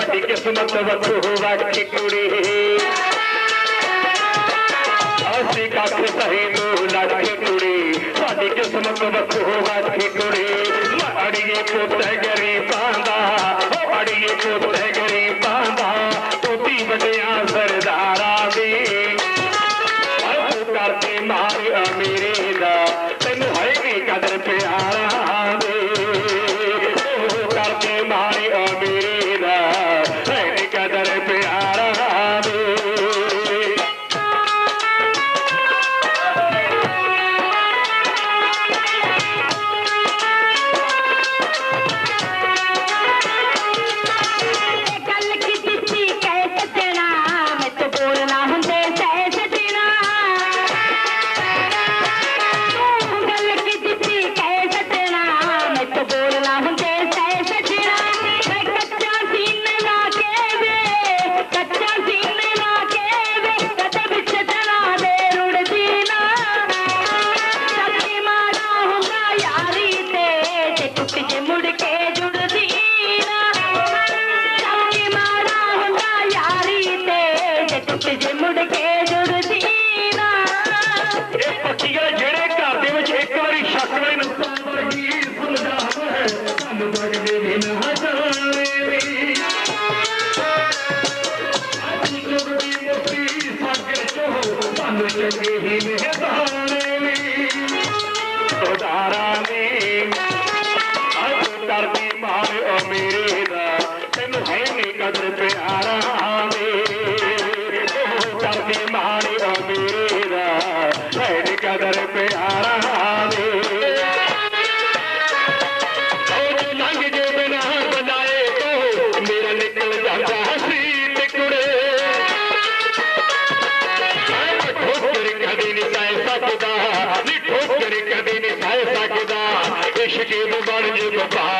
ਤੁਹਾਡੀ ਕਿਸਮਤ ਵੱਖੋ ਵਕਤੀ ਕੁੜੀ ਅਸੀਂ ਕੱਖ ਸਹੀ ਨੂੰ ਲੜਕੀ ਕੁੜੀ ਤੁਹਾਡੀ ਕਿਸਮਤ ਵੱਖੋ ਵਕਤੀ ਕੁੜੀ ਅੜੀਏ ਪੁੱਤ ਗਰੀਬਾਂ ਦਾ ਅੜੀਏ ਪੁੱਤ ਗਰੀਬਾਂ ਦਾ ਤੋਤੀ ਵੱਡਿਆਂ ਸਰਦਾਰਾਂ ਦੀ ਕਰਦੇ ਮਾਰ ਅਮੀਰੇ ਸਕਦਾ। ਨਹੀਂ ਠੋਕਰ ਕਦੇ ਨਹੀਂ ਸਹਿ ਸਕਦਾ। ਇਸ਼ਕੇ ਨੂੰ ਬਣ ਜੇ ਤੋਪਾ